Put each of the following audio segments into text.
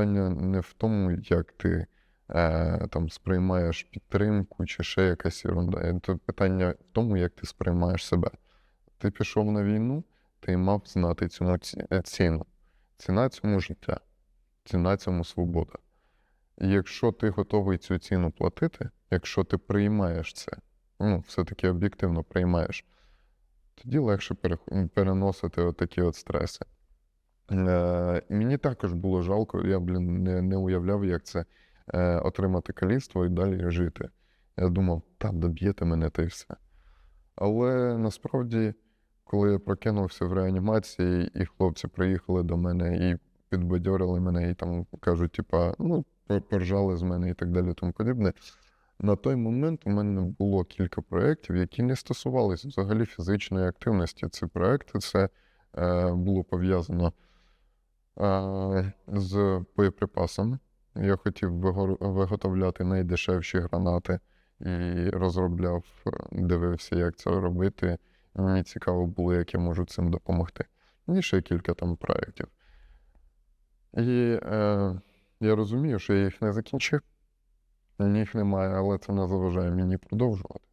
питання не в тому, як ти е, там сприймаєш підтримку чи ще якась ерунда. Тут питання в тому, як ти сприймаєш себе. Ти пішов на війну, ти мав знати цьому е, ціну. Ціна цьому життя, ціна цьому свобода. І якщо ти готовий цю ціну платити, якщо ти приймаєш це, ну, все-таки об'єктивно приймаєш, тоді легше переносити от такі от стреси. Е, мені також було жалко, я, блін, не, не уявляв, як це е, отримати каліцтво і далі жити. Я думав, та доб'єте мене та й все. Але насправді, коли я прокинувся в реанімації, і хлопці приїхали до мене і підбадьорили мене, і там кажуть, типа, ну, пор- поржали з мене і так далі, тому подібне. На той момент у мене було кілька проєктів, які не стосувалися взагалі фізичної активності. Ці проекти це е, було пов'язано з боєприпасами. Я хотів виготовляти найдешевші гранати і розробляв, дивився, як це робити. Мені цікаво було, як я можу цим допомогти. І ще кілька там проєктів. І е, я розумію, що я їх не закінчив. Їх немає, але це не заважає мені продовжувати.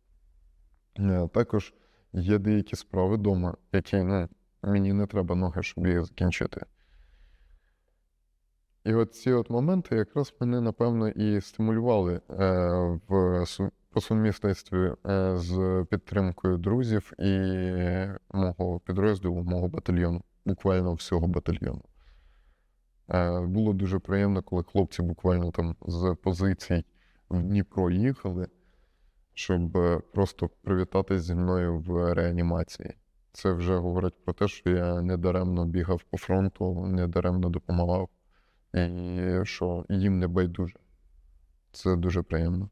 Е, Також є деякі справи вдома, які ну, мені не треба ноги, щоб їх закінчити. І от ці от моменти якраз мене, напевно, і стимулювали е, в, по сумісництві е, з підтримкою друзів і мого підрозділу, мого батальйону, буквально всього батальйону. Е, було дуже приємно, коли хлопці буквально там з позицій в Дніпро їхали, щоб е, просто привітатись зі мною в реанімації. Це вже говорить про те, що я недаремно бігав по фронту, недаремно допомагав, і що їм не байдуже. Це дуже приємно.